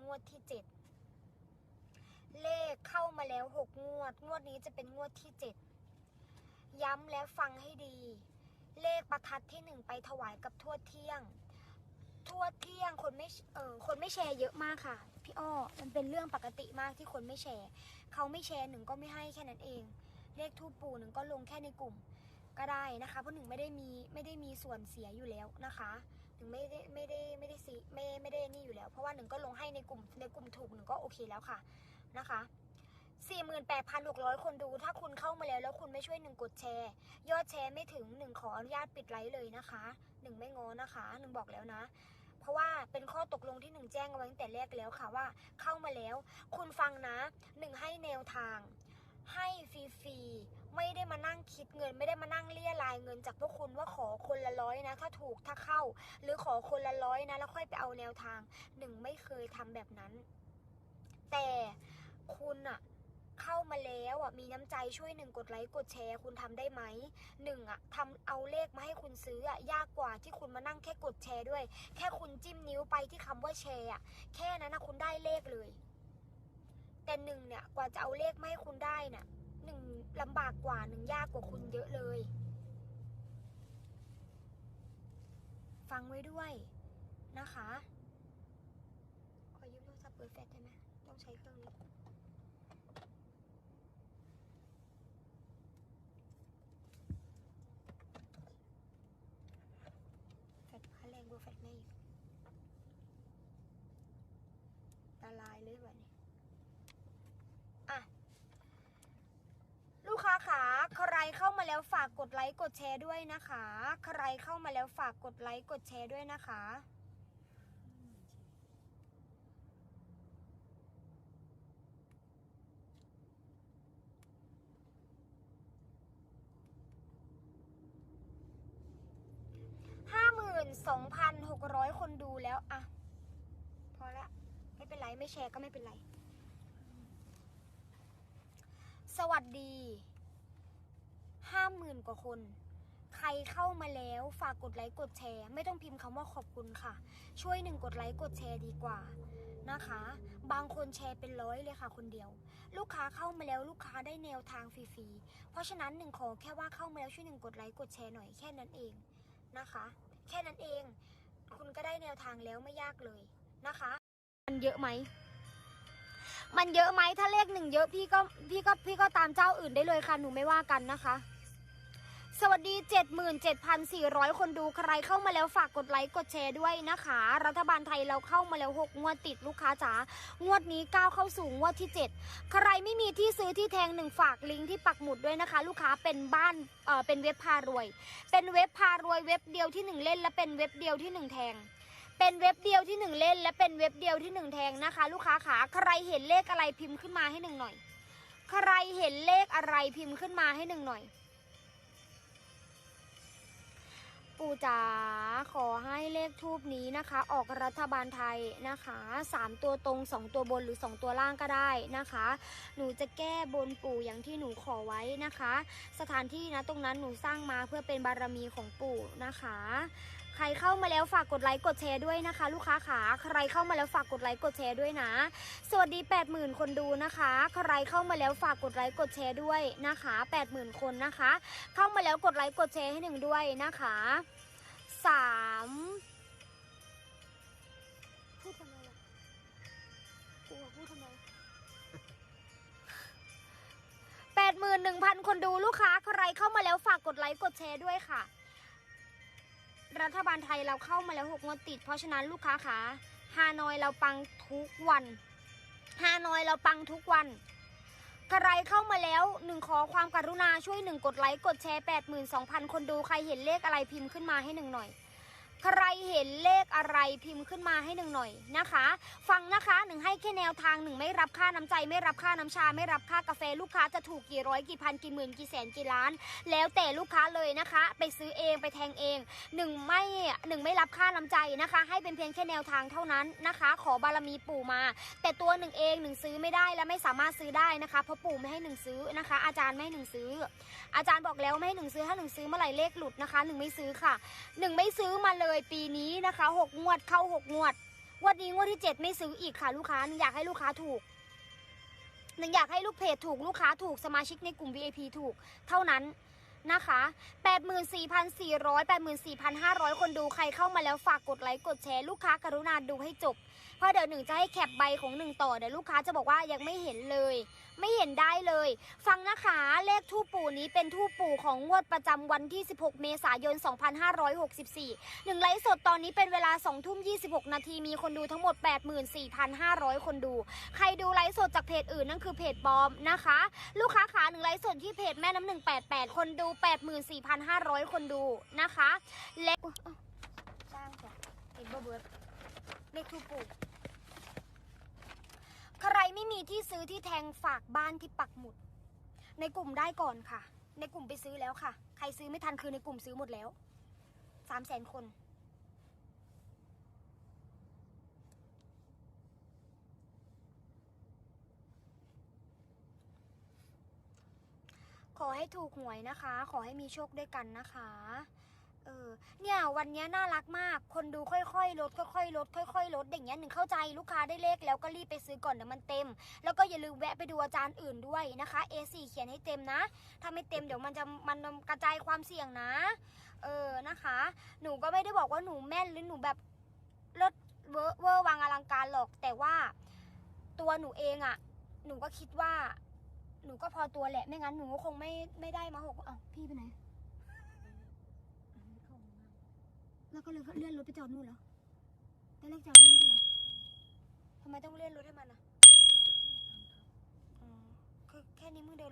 งวดที่เจ็ดเลขเข้ามาแล้วหกงวด งวดนี้จะเป็นงวดที่เจ็ดย้ำแล้วฟังให้ดี เลขประทัดที่หนึ่งไปถวายกับทั่วเที่ยงทั่วเที่ยงคนไม่เออคนไม่แชร์เยอะมากค่ะ พี่อ้อมันเป็นเรื่องปกติมากที่คนไม่แชร์ เขาไม่แชร์หนึ่งก็ไม่ให้แค่นั้นเอง เลขทูปปู่หนึ่งก็ลงแค่ในกลุ่ม ก็ได้นะคะ เพราะหนึ่งไม่ได้มีไม่ได้มีส่วนเสียอยู่แล้วนะคะ หนึ่งไม่ได้ไม่ได้ไม่ได้ซีไม่ไม่ได้นี่อยู่แล้ว เพราะว่าหนึ่งก็ลงให้ในกลุ่มในกลุ่มถูกหนึ่งก็โอเคแล้วค่ะนะคะ48,600 คนดู ถ้าคุณเข้ามาแล้วแล้วคุณไม่ช่วยหนึ่งกดแชร์ ยอดแชร์ไม่ถึงหนึ่งขออนุญาตปิดไลฟ์เลยนะคะหนึ่งไม่งอนะคะหนึ่งบอกแล้วนะ เพราะว่าเป็นข้อตกลงที่หนึ่งแจ้งเอาไว้ตั้งแต่แรกแล้วค่ะว่าเข้ามาแล้ว คุณฟังนะหนึ่งให้แนวทาง ให้ฟรีๆไม่ได้มานั่งคิดเงิน ไม่ได้มานั่งเลี่ยรายเงินจากพวกคุณว่าขอคนละร้อยนะ ถ้าถูกถ้าเข้า หรือขอคนละร้อยนะ แล้วค่อยไปเอาแนวทางหนึ่งไม่เคยทำแบบนั้น แต่คุณอะเข้ามาแล้วอะมีน้ำใจช่วยหนึ่งกดไลค์กดแชร์คุณทำได้ไหมหนึ่งอะทำเอาเลขมาให้คุณซื้ออะยากกว่าที่คุณมานั่งแค่กดแชร์ด้วย แค่คุณจิ้มนิ้วไปที่คำว่าแชร์อะแค่นั้นนะคุณได้เลขเลย แต่หนึ่งเนี่ยกว่าจะเอาเลขมาให้คุณได้น่ะหนึ่งลำบากกว่าหนึ่งยากกว่าคุณเยอะเลย ฟังไว้ด้วยนะคะ ขอยืมโทรศัพท์เปิดแฟลชได้ไหมต้องใช้เครื่องนี้ แฟลชค่าแรงกว่าแฟลชแม่อีกตาลายเลยแบบนี้ อะ ลูกค้าขาใคร เข้ามาแล้วฝากกดไลค์กดแชร์ด้วยนะคะ ใครเข้ามาแล้วฝากกดไลค์กดแชร์ด้วยนะคะ ห้าหมื่นสองพันหกร้อยคนดูแล้วอะพอละ ไม่เป็นไร ไม่แชร์ก็ไม่เป็นไร สวัสดี ว่าคน ใครเข้ามาแล้วฝากกดไลค์กดแชร์ ไม่ต้องพิมพ์คำว่าขอบคุณค่ะ ช่วยหนึ่งกดไลค์กดแชร์ดีกว่านะคะ บางคนแชร์เป็นร้อยเลยค่ะคนเดียว ลูกค้าเข้ามาแล้วลูกค้าได้แนวทางฟรีๆ เพราะฉะนั้นหนึ่งขอแค่ว่าเข้ามาแล้วช่วยหนึ่งกดไลค์กดแชร์หน่อยแค่นั้นเองนะคะ แค่นั้นเอง คุณก็ได้แนวทางแล้วไม่ยากเลยนะคะ มันเยอะไหมมันเยอะไหมถ้าเลขหนึ่งเยอะพี่ก็พี่ก็พี่ก็ตามเจ้าอื่นได้เลยค่ะหนูไม่ว่ากันนะคะ สวัสดี 77,400 คนดูใครเข้ามาแล้วฝากกดไลค์กดแชร์ด้วยนะคะ รัฐบาลไทยเราเข้ามาแล้ว 6 งวดติดลูกค้าจ๋างวดนี้ก้าวเข้าสู่งวดที่ 7 ใครไม่มีที่ซื้อที่แทงหนึ่งฝากลิงก์ที่ปักหมุดด้วยนะคะ ลูกค้าเป็นบ้านเอ่อเป็นเว็บพารวย เป็นเว็บพารวยเว็บเดียวที่หนึ่งเล่น และเป็นเว็บเดียวที่หนึ่งแทงเป็นเว็บเดียวที่หนึ่งเล่น และเป็นเว็บเดียวที่หนึ่งแทงนะคะ ลูกค้าขาใครเห็นเลขอะไรพิมพ์ขึ้นมาให้หนึ่งหน่อย ใครเห็นเลขอะไรพิมพ์ขึ้นมาให้หนึ่งหน่อย ปู่จ๋าขอให้เลขทูปนี้นะคะ ออกรัฐบาลไทยนะคะสามตัวตรงสองตัวบนหรือสองตัวล่างก็ได้นะคะ หนูจะแก้บนปู่อย่างที่หนูขอไว้นะคะ สถานที่นะตรงนั้นหนูสร้างมาเพื่อเป็นบารมีของปู่นะคะใครเข้ามาแล้วฝากกดไลค์กดแชร์ด้วยนะคะ ลูกค้าขาใครเข้ามาแล้วฝากกดไลค์กดแชร์ด้วยนะ สวัสดี 80,000 คนดูนะคะ ใครเข้ามาแล้วฝากกดไลค์กดแชร์ด้วยนะคะ 80,000 คนนะคะ เข้ามาแล้วกดไลค์กดแชร์ให้หนึ่งด้วยนะคะสามพูดทำไมล่ะกูอะพูดทำไมแปดหมื่นหนึ่งพันคนดูลูกค้า ใครเข้ามาแล้วฝากกดไลค์กดแชร์ด้วยค่ะ รัฐบาลไทยเราเข้ามาแล้วหกงวดติด เพราะฉะนั้นลูกค้าขาฮานอยเราปังทุกวันฮานอยเราปังทุกวันใครเข้ามาแล้วหนึ่งขอความกรุณาช่วยหนึ่งกดไลค์กดแชร์แปดหมื่นสองพันคนดูใครเห็นเลขอะไรพิมพ์ขึ้นมาให้หนึ่งหน่อย ใครเห็นเลขอะไรพิมพ์ขึ้นมาให้หนึ่งหน่อยนะคะ ฟังนะคะหนึ่งให้แค่แนวทางหนึ่งไม่รับค่าน้ำใจ ไม่รับค่าน้ำชา ไม่รับค่ากาแฟลูกค้าจะถูกกี่ร้อยกี่พันกี่หมื่นกี่แสนกี่ล้าน แล้วแต่ลูกค้าเลยนะคะ ไปซื้อเองไปแทงเองหนึ่งไม่หนึ่งไม่รับค่าน้ำใจนะคะ ให้เป็นเพียงแค่แนวทางเท่านั้นนะคะ ขอบารมีปู่มา แต่ตัวหนึ่งเองหนึ่งซื้อไม่ได้และไม่สามารถซื้อได้นะคะเพราะปู่ไม่ให้หนึ่งซื้อนะคะ อาจารย์ไม่ให้หนึ่งซื้อ อาจารย์บอกแล้วไม่ให้หนึ่งซื้อถ้าหนึ่งซื้อเมื่อไหร่เลขหลุดนะคะหนึ่งไม่ซื้อค่ะหนึ่งไม่ซื้อมาเลยปีนี้นะคะหกงวดเข้าหกงวดงวันนี้งวดที่เจ็ดไม่ซื้ออีกค่ะ ลูกค้าหนึ่งอยากให้ลูกค้าถูกหนึ่งอยากให้ลูกเพจถูกลูกค้าถูกสมาชิกในกลุ่ม VIP ถูกเท่านั้นนะคะ84,400 84,500 คนดูใครเข้ามาแล้วฝากกดไลค์กดแชร์ลูกค้ากรุณาดูให้จบ เพราะเดี๋ยวหนึ่งจะให้แคปใบของหนึ่งต่อเดี๋ยวลูกค้าจะบอกว่ายังไม่เห็นเลย ไม่เห็นได้เลย ฟังนะคะเลขทูปปู่นี้เป็นทูปปู่ของงวดประจำวันที่ 16 เมษายน 2564หนึ่งไลฟ์สดตอนนี้เป็นเวลา2ทุ่ม26 นาทีมีคนดูทั้งหมด 84,500 คนดู ใครดูไลฟ์สดจากเพจอื่นนั่นคือเพจปลอมนะคะ ลูกค้าขาหนึ่งไลฟ์สดที่เพจแม่น้ำหนึ่ง88คนดู 84,500 คนดูนะคะ เล็กจ้างจ้ะเห็นบ่เบิร์ดเลขทูปปู่ ที่ซื้อที่แทงฝากบ้านที่ปักหมุด ในกลุ่มได้ก่อนค่ะ ในกลุ่มไปซื้อแล้วค่ะ ใครซื้อไม่ทันคือในกลุ่มซื้อหมดแล้วสามแสนคนขอให้ถูกหวยนะคะ ขอให้มีโชคด้วยกันนะคะ เออ เนี่ยวันเนี้ยน่ารักมาก คนดูค่อยๆลดค่อยๆลดค่อยๆลดอย่างเงี้ยหนึ่งเข้าใจลูกค้าได้เลขแล้วก็รีบไปซื้อก่อนเดี๋ยวมันเต็ม แล้วก็อย่าลืมแวะไปดูอาจารย์อื่นด้วยนะคะ A4 เขียนให้เต็มนะ ถ้าไม่เต็มเดี๋ยวมันจะมันกระจายความเสี่ยงนะ เออนะคะ หนูก็ไม่ได้บอกว่าหนูแม่นหรือหนูแบบเลิศเวอร์เวอร์วังอลังการหรอก แต่ว่าตัวหนูเองอะหนูก็คิดว่า หนูก็พอตัวแหละไม่งั้นหนูก็คงไม่ไม่ได้มาหกเอ้าพี่ไปไหน แล้วก็เลยเลื่อนรถไปจอดนู่นเหรอตอนแรกจอดนี่ไม่ใช่เหรอทำไมต้องเลื่อนรถให้มันอะอ๋อคือแค่นี้มึงเดิน